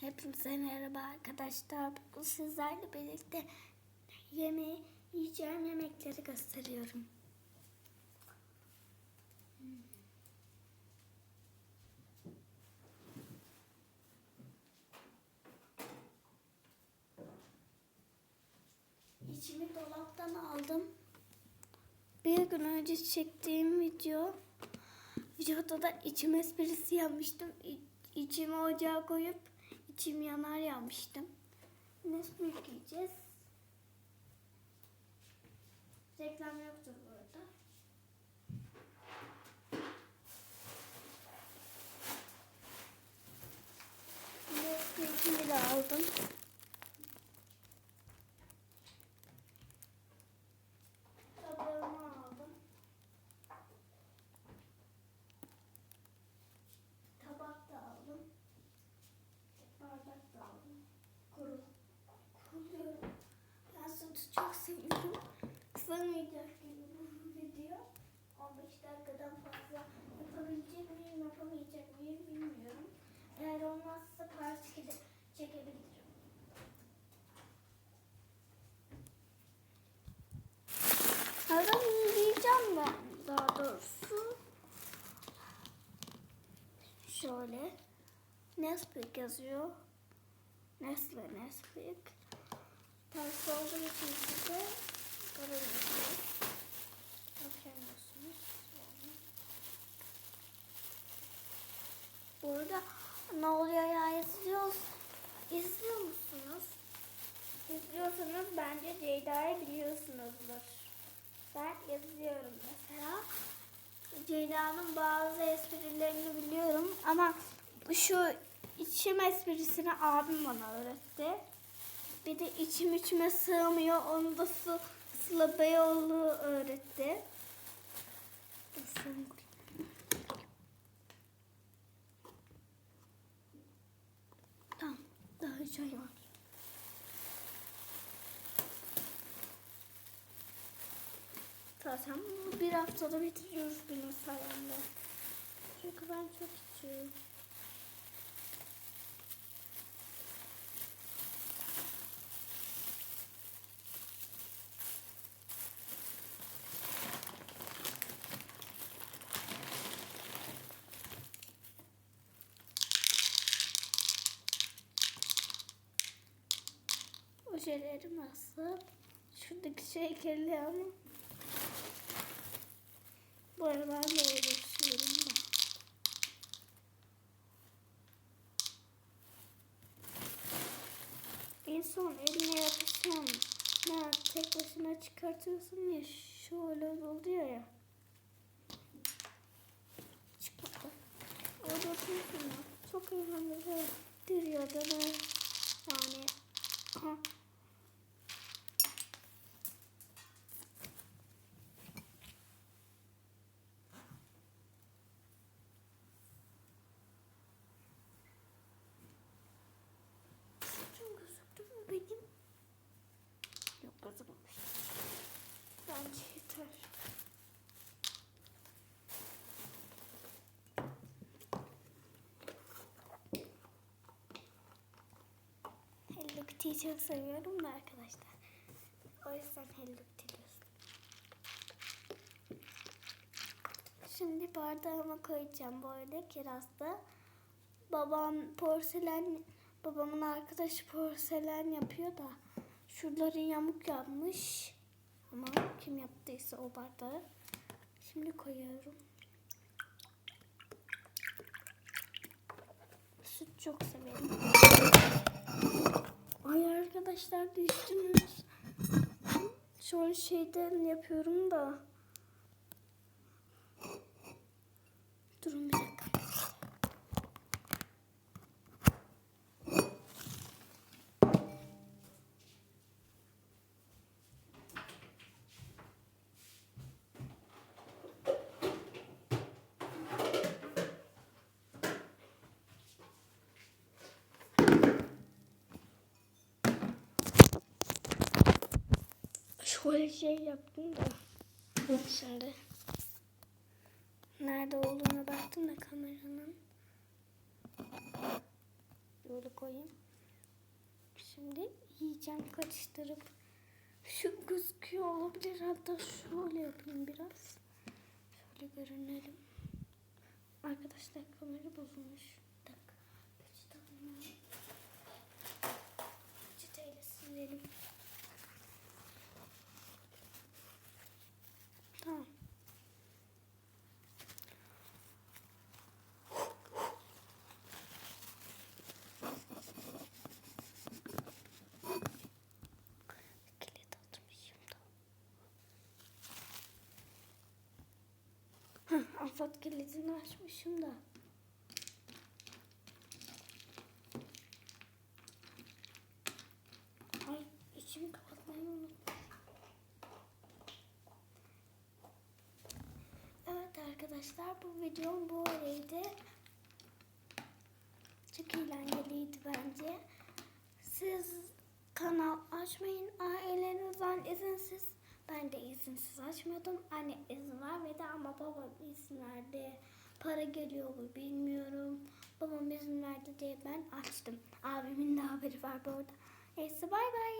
Hepinize merhaba arkadaşlar. Bugün sizlerle birlikte yemeği, yiyeceğim yemekleri gösteriyorum. İçimi dolaptan aldım. Bir gün önce çektiğim video videoda da içim esprisi yapmıştım. İ- İçimi ocağa koyup içim yanar yapmıştım. Nesquik yiyeceğiz. Reklam yoktur bu arada. Nesquik'imi de aldım. Tabağımı aldım. Tabak da aldım. Bardak da aldım. Kuru. Kuruyorum. Çok seviyorum. Gibi bu video. 15 dakikadan fazla yapabilecek miyim, yapamayacak mıyım bilmiyorum. Eğer olmazsa part 2'de çekebilirim. Adam diyeceğim ben daha doğrusu. Şöyle. Nesquik yazıyor. Nestle Nesquik. Ters olduğu için size görebilirsiniz. Bakıyorsunuz. Yani. Bu ne oluyor ya izliyoruz. İzliyor musunuz? İzliyorsanız bence Ceyda'yı biliyorsunuzdur. Ben izliyorum mesela. Ceyda'nın bazı esprilerini biliyorum ama şu içim esprisini abim bana öğretti. Bir de içim içime sığmıyor onu da su Sıla Beyoğlu öğretti. Tamam daha çay var. Zaten bir haftada bitiriyoruz benim sayemde. Çünkü ben çok içiyorum. Ojelerimi asıp şuradaki şekerli ama bu arada ben de uğraşıyorum da. En son eline yapışan ne tek başına çıkartıyorsun ya şöyle oluyor ya. Çıkmadı. Orada oturuyorsun ya. Çok eğlenceli. da ne? Yani aha. Kitty'yi çok seviyorum da arkadaşlar. O yüzden Hello Kitty. Şimdi bardağıma koyacağım bu arada kirasta. Babam porselen, babamın arkadaşı porselen yapıyor da şuraları yamuk yapmış. Ama kim yaptıysa o bardağı. Şimdi koyuyorum. Süt çok severim. Arkadaşlar düştünüz. Şöyle şeyden yapıyorum da. Durun bir dakika. Şöyle şey yaptım da. Şimdi. Nerede olduğunu baktım da kameranın. Böyle koyayım. Şimdi yiyeceğim karıştırıp şu gözüküyor olabilir. Hatta şöyle yapayım biraz. Şöyle görünelim. Arkadaşlar kamera bozulmuş. Bir dakika. Peçete alayım ben. Peçeteyle silelim. Tamam. Kilit atmışım da. Afat kilidini açmışım da. Ay içimi kapatmayı unuttum. Evet arkadaşlar bu videom böyleydi. Çok eğlenceliydi bence. Siz kanal açmayın ailenizden izinsiz. Ben de izinsiz açmıyordum. Anne izin vermedi ama babam izin verdi. Para geliyor mu bilmiyorum. Babam izin verdi diye ben açtım. Abimin de haberi var bu arada. Neyse bay bay.